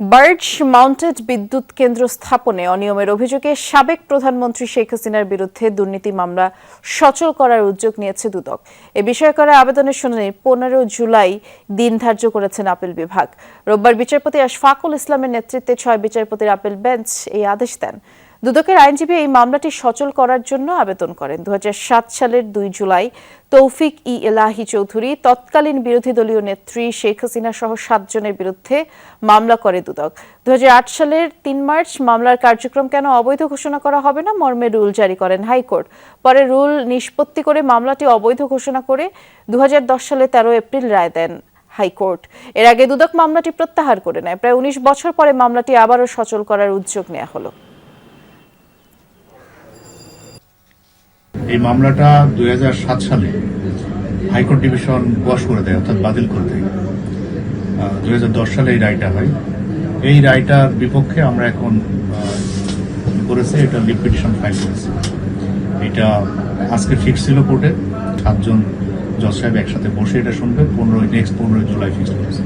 Barge mounted বিদ্যুৎ কেন্দ্র স্থাপনে অনিয়মের অভিযোগে সাবেক প্রধানমন্ত্রী শেখ হাসিনার বিরুদ্ধে দুর্নীতি মামলা সচল করার উদ্যোগ নিয়েছে দুদক। এ বিষয়ে করা আবেদনের শুনানি পনেরো জুলাই দিন ধার্য করেছেন আপিল বিভাগ। রোববার বিচারপতি আশফাকুল ইসলামের নেতৃত্বে ছয় বিচারপতির আপিল বেঞ্চ এই আদেশ দেন। দুদকের আইনজীবী এই মামলাটি সচল করার জন্য আবেদন করেন। দু হাজার সাত সালের দুই জুলাই তৌফিক ই এলাহি চৌধুরী তৎকালীন বিরোধী দলীয় নেত্রী শেখ হাসিনা সহ সাতজনের বিরুদ্ধে মামলা করে দুদক। দু সালের তিন মার্চ মামলার কার্যক্রম কেন অবৈধ ঘোষণা করা হবে না, মর্মে রুল জারি করেন হাইকোর্ট। পরে রুল নিষ্পত্তি করে মামলাটি অবৈধ ঘোষণা করে দুহাজার দশ সালে তেরো এপ্রিল রায় দেন হাইকোর্ট। এর আগে দুদক মামলাটি প্রত্যাহার করে নেয়। প্রায় উনিশ বছর পরে মামলাটি আবারও সচল করার উদ্যোগ নেওয়া হলো। এই মামলাটা দুই হাজার সাত সালে হাইকোর্ট ডিভিশন কোয়াশ করে দেয়, অর্থাৎ বাতিল করে দেয়। দুই হাজার দশ সালে এই রায়টা হয়। এই রায়টার বিপক্ষে আমরা এখন করেছে, এটা লিভ পিটিশন ফাইল করেছে। এটা আজকে ফিক্স ছিল কোর্টে, সাতজন জজ সাহেব একসাথে বসে এটা শুনবে, পনেরোই, নেক্সট পনেরোই জুলাই ফিক্স করেছে।